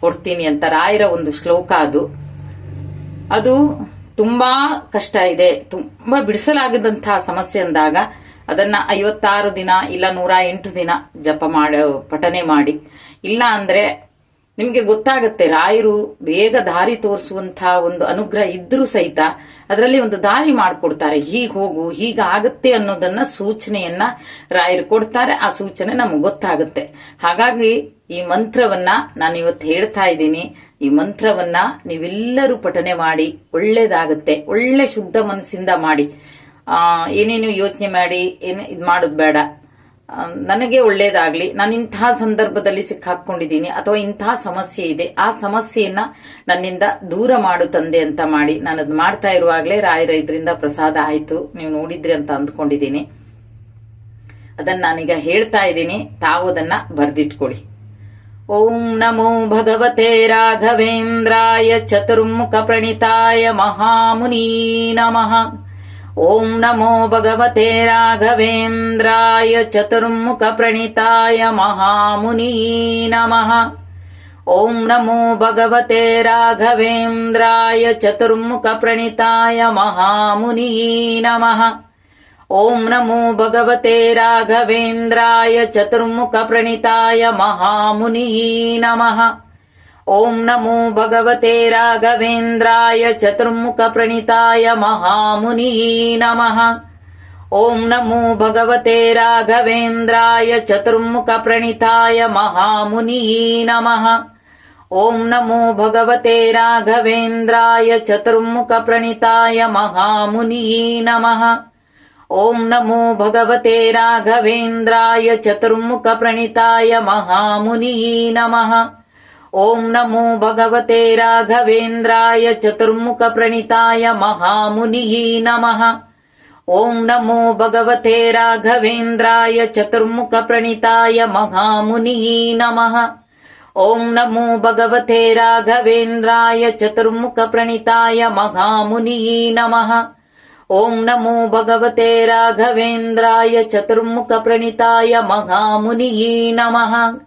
ಕೊಡ್ತೀನಿ ಅಂತ ರಾಯರ ಒಂದು ಶ್ಲೋಕ ಅದು. ಅದು ತುಂಬಾ ಕಷ್ಟ ಇದೆ. ತುಂಬಾ ಬಿಡಿಸಲಾಗದಂತಹ ಸಮಸ್ಯೆ ಅಂದಾಗ ಅದನ್ನ ಐವತ್ತಾರು ದಿನ ಇಲ್ಲ ನೂರ ಎಂಟು ದಿನ ಜಪ ಮಾಡ, ಪಠನೆ ಮಾಡಿ. ಇಲ್ಲ ಅಂದ್ರೆ ನಿಮ್ಗೆ ಗೊತ್ತಾಗುತ್ತೆ, ರಾಯರು ಬೇಗ ದಾರಿ ತೋರಿಸುವಂತಹ ಒಂದು ಅನುಗ್ರಹ ಇದ್ರೂ ಸಹಿತ ಅದರಲ್ಲಿ ಒಂದು ದಾರಿ ಮಾಡಿಕೊಡ್ತಾರೆ. ಹೀಗೆ ಹೋಗು, ಹೀಗ ಆಗುತ್ತೆ ಅನ್ನೋದನ್ನ ಸೂಚನೆಯನ್ನ ರಾಯರು ಕೊಡ್ತಾರೆ. ಆ ಸೂಚನೆ ನಮಗೆ ಗೊತ್ತಾಗುತ್ತೆ. ಹಾಗಾಗಿ ಈ ಮಂತ್ರವನ್ನ ನಾನು ಇವತ್ತು ಹೇಳ್ತಾ ಇದ್ದೀನಿ. ಈ ಮಂತ್ರವನ್ನ ನೀವೆಲ್ಲರೂ ಪಠನೆ ಮಾಡಿ, ಒಳ್ಳೇದಾಗುತ್ತೆ. ಒಳ್ಳೆ ಶುದ್ಧ ಮನಸ್ಸಿಂದ ಮಾಡಿ. ಏನೇನು ಯೋಚನೆ ಮಾಡಿ, ಏನು ಇದು ಮಾಡೋದು ಬೇಡ. ನನಗೆ ಒಳ್ಳೇದಾಗ್ಲಿ, ನಾನು ಇಂತಹ ಸಂದರ್ಭದಲ್ಲಿ ಸಿಕ್ಕಾಕೊಂಡಿದ್ದೀನಿ, ಅಥವಾ ಇಂತಹ ಸಮಸ್ಯೆ ಇದೆ, ಆ ಸಮಸ್ಯೆಯನ್ನ ನನ್ನಿಂದ ದೂರ ಮಾಡು ತಂದೆ ಅಂತ ಮಾಡಿ ನಾನು ಅದ್ ಮಾಡ್ತಾ ಇರುವಾಗಲೇ ರಾಯರ ಇದರಿಂದ ಪ್ರಸಾದ ಆಯ್ತು, ನೀವು ನೋಡಿದ್ರಿ ಅಂತ ಅಂದ್ಕೊಂಡಿದ್ದೀನಿ. ಅದನ್ನ ನಾನೀಗ ಹೇಳ್ತಾ ಇದ್ದೀನಿ, ತಾವು ಅದನ್ನ ಬರ್ದಿಟ್ಕೊಳ್ಳಿ. ಓಂ ನಮೋ ಭಗವತೆ ರಾಘವೇಂದ್ರಾಯ ಚತುರ್ಮುಖ ಪ್ರಣಿತಾಯ ಮಹಾಮುನಿ ನಮಃ. ॐ नमो भगवते राघवेन्द्राय चतुर्मुखप्रणिताय महामुनी नमः। ॐ नमो भगवते राघवेन्द्राय चतुर्मुखप्रणिताय महामुनी नमः। ॐ नमो भगवते राघवेन्द्राय चतुर्मुखप्रणिताय महामुनी नमः। ॐ नमो भगवते राघवेन्द्राय चतुर्मुखप्रणिताय प्रणीताय नमः। ॐ नमो भगवते राघवेन्द्राय चतुर्मुखप्रणिताय प्रणीताय नमः। ॐ नमो भगवते राघवेन्द्राय चतुर्मुखप्रणिताय प्रणीताय नमः। ॐ नमो भगवते राघवेन्द्राय चतुर्मुखप्रणिताय प्रणीताय नमः। ॐ नमो भगवते राघवेन्द्राय चतुर्मुखप्रणिताय महामुनिः नमः। ॐ नमो भगवते राघवेन्द्राय चतुर्मुखप्रणिताय महामुनिः नमः। ॐ नमो भगवते राघवेन्द्राय चतुर्मुखप्रणिताय महामुनिः नमः। ॐ नमो भगवते राघवेन्द्राय चतुर्मुखप्रणिताय महामुनिः नमः।